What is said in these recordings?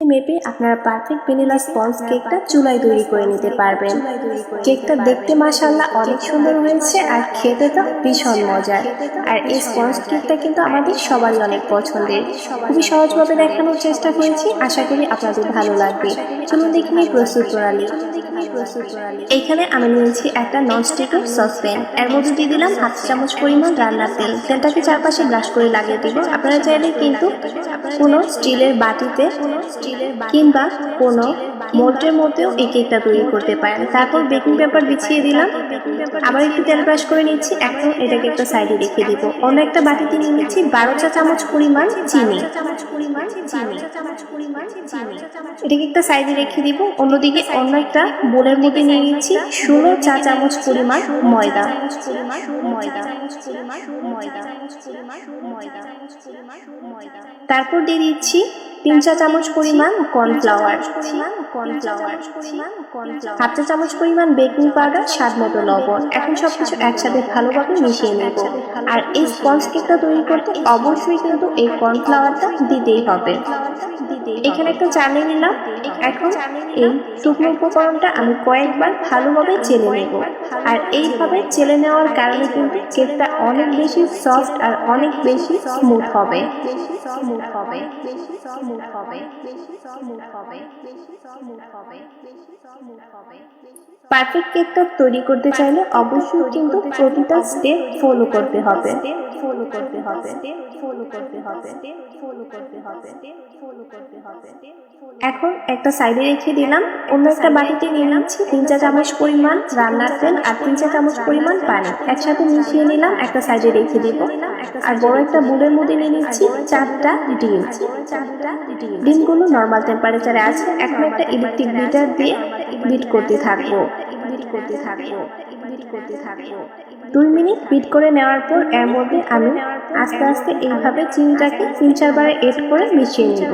মেপে আপনারা perfect vanilla sponge কেকটা চুলায় তৈরি করে নিতে পারবেন। কেকটা দেখতে মাসাল্লাহ অনেক সুন্দর হয়েছে আর খেতে তো ভীষণ মজার। আর এই স্পঞ্জ কেকটা কিন্তু আমাদের সবারই অনেক পছন্দের। খুবই সহজভাবে দেখানোর চেষ্টা করেছি, আশা করি আপনাদের ভালো লাগবে। চলুন দেখে নিই প্রস্তুত প্রণালী। এখানে আমি নিয়েছি একটা ননস্টিকের সসপ্যান এর মধ্যে দিয়ে দিলাম হাফ চামচ পরিমাণ রান্নার তেল। তেলটাকে চারপাশে ব্রাশ করে লাগিয়ে দিব। আপনারা চাইলে কিন্তু কোনো স্টিলের বাটিতে কিংবা কোনো মোল্টের মধ্যেও এই কেকটা তৈরি করতে পারেন। তারপর বেকিং পেপার বিছিয়ে দিলাম। আবার একটু তেল ব্রাশ করে নিচ্ছি। এখন এটাকে একটা সাইডে রেখে দিব। অন্য একটা বাটিতে নিয়ে নিচ্ছি। বারো চা চামচ পরিমাণ চিনি। এটাকে একটা সাইডে রেখে দিব। অন্যদিকে অন্য একটা বোলের মধ্যে নিয়ে নিচ্ছি। ষোলো চা চামচ পরিমাণ ময়দা। তারপর দিয়ে দিচ্ছি তিন চা চামচ পরিমাণ কর্নফ্লাওয়ার। হাফ চা চামচ পরিমাণ বেকিং পাউডার স্বাদ মতো লবণ। এখন সবকিছু একসাথে ভালোভাবে মিশিয়ে নেব। আর এই স্পঞ্জ কেকটা তৈরি করতে অবশ্যই কিন্তু এই কর্নফ্লাওয়ারটা দিতেই হবে। এখানে একটা চালিয়ে নিলাম। এখন এই শুকনো উপকরণটা আমি কয়েকবার ভালোভাবে চেলে নেব। আর এইভাবে চেলে নেওয়ার কারণে কিন্তু কেকটা অনেক বেশি সফট আর অনেক বেশি স্মুথ হবে। পারফেক্ট কেকটা তৈরি করতে চাইলে অবশ্যই কিন্তু প্রতিটা স্টেপ ফলো করতে হবে। ফলো করতে হবে ফলো করতে হবে ফলো করতে হবে ফলো করতে হবে। এখন একটা সাইডে রেখে দিলাম, অন্য একটা বাটিতে নিয়ে নিচ্ছি তিন চা চামচ পরিমাণ রান্নার তেল আর তিন চা চামচ পরিমাণ পানি। একসাথে মিশিয়ে নিলাম, একটা সাইডে রেখে দিব। আর বড় একটা বুলের মধ্যে নিয়ে নিচ্ছি চারটা ডিম। চারটা ডিমগুলো নর্মাল টেম্পারেচারে আছে, এখন একটা ইলেকট্রিক বিটার দিয়ে বিট করতে থাকব। বিট করতে থাকব। বিট করতে থাকব। দুই মিনিট বিট করে নেওয়ার পর এর মধ্যে আমি আস্তে আস্তে এইভাবে চিনিটাকে তিন চারবার এড করে মিশিয়ে নিব।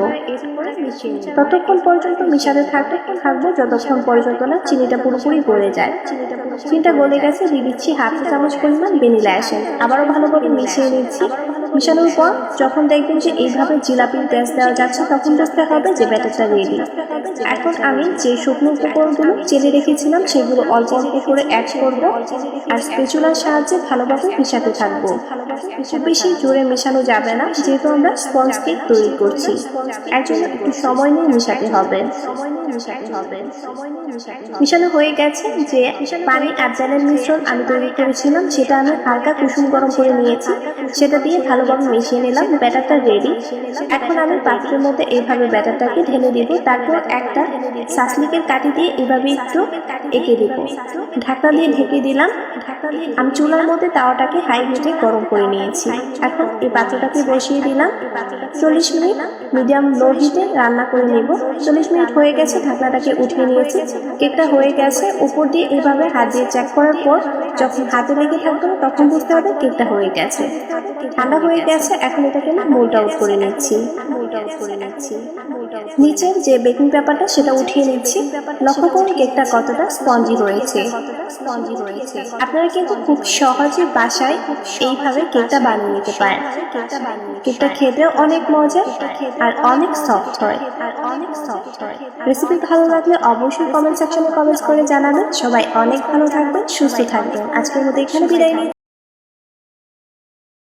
ততক্ষণ পর্যন্ত মিশাতে থাকতে থাকব যতক্ষণ পর্যন্ত না চিনিটা পুরোপুরি গলে যায়। চিনিটা গলে গেছে দিয়ে দিচ্ছি হাফ চা চামচ পরিমাণ ভ্যানিলা এসেন্স। আবারও ভালোভাবে মিশিয়ে নিচ্ছি। মিশানোর পর যখন দেখবেন যে এইভাবে জিলাপির গ্যাস দেওয়া যাচ্ছে তখন বুঝতে হবে যে ব্যাটারটা রেডি এখন আমি যে শুকনো উপকরণগুলো চেলে রেখেছিলাম সেগুলো অল্প অল্প করে অ্যাড করব আর স্পেচুলার সাহায্যে ভালোভাবে মিশাতে থাকব। খুব বেশি জোরে মেশানো যাবে না, যেহেতু আমরা স্পঞ্জ কেক তৈরি করছি। এর জন্য একটু সময় নিয়ে মেশাতে হবে। মিশানো হয়ে গেছে যে পানি আর জলের মিশ্রণ আমি তৈরি করেছিলাম, সেটা আমি হালকা কুসুম গরম করে নিয়েছি। সেটা দিয়ে ভালোভাবে মিশিয়ে নিলাম, ব্যাটারটা রেডি এখন আমি পাত্রের মধ্যে এইভাবে ব্যাটারটাকে ঢেলে দিব, তারপর একটা সাসলিকের কাটি দিয়ে এভাবে একটু এঁকে দিব। ঢাকনা দিয়ে ঢেকে দিলাম। আমি চুলার মধ্যে তাওয়াটাকে হাই হিটে গরম করে নিয়েছি। এখন এই পাত্রটাকে বসিয়ে দিলাম। চল্লিশ মিনিট মিডিয়াম লো হিটে রান্না করে নেব। চল্লিশ মিনিট হয়ে গেছে, ঢাকনাটাকে উঠিয়ে নিয়েছি। কেকটা হয়ে গেছে। উপর দিয়ে এইভাবে হাত দিয়ে চেক করার পর যখন হাতে লেগে থাকবে না তখন বুঝতে হবে কেকটা হয়ে গেছে। ঠান্ডা হয়ে গেছে, এখন এটাকে আমি মোল্ড আউট করে নিচ্ছি। নিচের যে বেকিং পেপারটা সেটা উঠিয়ে নিচ্ছি। লক্ষ্য করুন, কেকটা কতটা স্পঞ্জি হয়েছে। হয়েছে আপনারা কিন্তু খুব সহজে বাসায় এইভাবে কেকটা বানিয়ে নিতে পারেন। কেকটা খেতেও অনেক মজা আর অনেক সফট হয়। আর অনেক সফট হয় রেসিপি ভালো লাগলে অবশ্যই কমেন্ট সেকশনে কমেন্ট করে জানাবেন। সবাই অনেক ভালো থাকবেন, সুস্থ থাকবেন। আজকের মতো এখানে বিদায় নিচ্ছি।